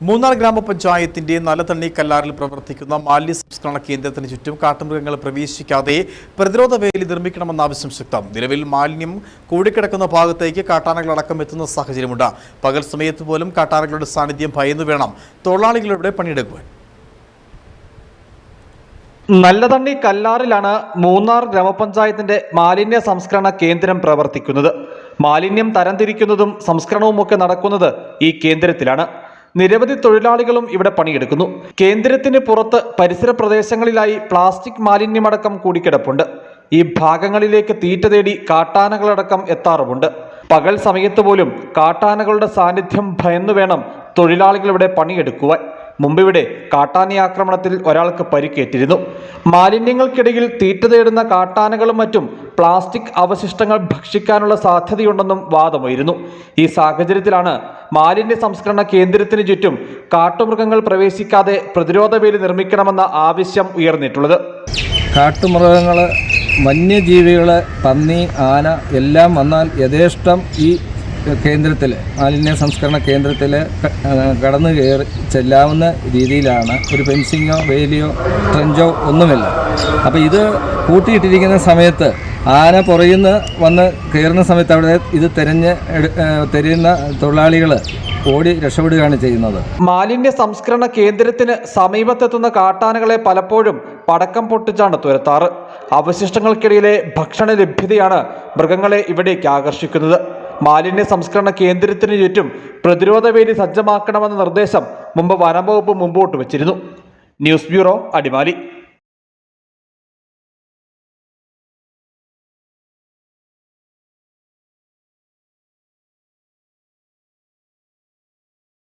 മൂന്നാർ ഗ്രാമപഞ്ചായത്തിന്റെ നലതണ്ണി കല്ലാറിൽ പ്രവർത്തിക്കുന്ന മാലിന്യ സംസ്കരണ കേന്ദ്രത്തിന് ചുറ്റും കാട്ടുമൃഗങ്ങൾ പ്രവേശിക്കാതെ പ്രതിരോധ വേലി നിർമ്മിക്കണമെന്ന ആവശ്യം ശക്തം. നിലവിൽ മാലിന്യം കൂടിക്കിടക്കുന്ന ഭാഗത്തേക്ക് കാട്ടാനകളടക്കം എത്തുന്ന സാഹചര്യമുണ്ട്. പകൽ സമയത്ത് പോലും കാട്ടാനകളുടെ സാന്നിധ്യം ഭയന്നു വേണം തൊഴിലാളികളുടെ പണിയെടുക്കുവാൻ. നല്ലതണ്ണി കല്ലാറിലാണ് മൂന്നാർ ഗ്രാമപഞ്ചായത്തിന്റെ മാലിന്യ സംസ്കരണ കേന്ദ്രം പ്രവർത്തിക്കുന്നത്. മാലിന്യം തരംതിരിക്കുന്നതും സംസ്കരണവും ഒക്കെ നടക്കുന്നത് ഈ കേന്ദ്രത്തിലാണ്. നിരവധി തൊഴിലാളികളും ഇവിടെ പണിയെടുക്കുന്നു. കേന്ദ്രത്തിന് പുറത്ത് പരിസര പ്രദേശങ്ങളിലായി പ്ലാസ്റ്റിക് മാലിന്യമടക്കം കൂടിക്കിടപ്പുണ്ട്. ഈ ഭാഗങ്ങളിലേക്ക് തീറ്റ തേടി കാട്ടാനകളടക്കം എത്താറുമുണ്ട്. പകൽ സമയത്ത് പോലും കാട്ടാനകളുടെ സാന്നിധ്യം ഭയന്നു വേണം തൊഴിലാളികൾ ഇവിടെ പണിയെടുക്കുവാൻ. മുമ്പിവിടെ കാട്ടാന ആക്രമണത്തിൽ ഒരാൾക്ക് പരിക്കേറ്റിരുന്നു. മാലിന്യങ്ങൾക്കിടയിൽ തീറ്റ തേടുന്ന കാട്ടാനകളും മറ്റും പ്ലാസ്റ്റിക് അവശിഷ്ടങ്ങൾ ഭക്ഷിക്കാനുള്ള സാധ്യതയുണ്ടെന്നും വാദമായിരുന്നു. ഈ സാഹചര്യത്തിലാണ് മാലിന്യ സംസ്കരണ കേന്ദ്രത്തിന് ചുറ്റും കാട്ടുമൃഗങ്ങൾ പ്രവേശിക്കാതെ പ്രതിരോധ വേലി നിർമ്മിക്കണമെന്ന ആവശ്യം ഉയർന്നിട്ടുള്ളത്. കാട്ടുമൃഗങ്ങൾ വന്യജീവികൾ പന്നി ആന എല്ലാം വന്നാൽ യഥേഷ്ടം ഈ കേന്ദ്രത്തിൽ മാലിന്യ സംസ്കരണ കേന്ദ്രത്തിൽ കടന്നു കയറി ചെല്ലാവുന്ന രീതിയിലാണ് ഒരു ഫെൻസിങ്ങോ വേലിയോ ട്രെഞ്ചോ ഒന്നുമില്ല. അപ്പോൾ ഇത് കൂട്ടിയിട്ടിരിക്കുന്ന സമയത്ത് ആന പുറയുന്ന വന്ന് കയറുന്ന സമയത്ത് അവിടെ ഇത് തിരഞ്ഞ് തിരയുന്ന തൊഴിലാളികൾ ഓടി രക്ഷപ്പെടുകയാണ് ചെയ്യുന്നത്. മാലിന്യ സംസ്കരണ കേന്ദ്രത്തിന് സമീപത്തെത്തുന്ന കാട്ടാനകളെ പലപ്പോഴും പടക്കം പൊട്ടിച്ചാണ് തുരത്താറ്. അവശിഷ്ടങ്ങൾക്കിടയിലെ ഭക്ഷണ ലഭ്യതയാണ് മൃഗങ്ങളെ ഇവിടേക്ക് ആകർഷിക്കുന്നത്. മാലിന്യ സംസ്കരണ കേന്ദ്രത്തിന് ചുറ്റും പ്രതിരോധ വേലി സജ്ജമാക്കണമെന്ന നിർദ്ദേശം മുമ്പ് വനംവകുപ്പ് മുമ്പോട്ട് വച്ചിരുന്നു. News bureau Adimali.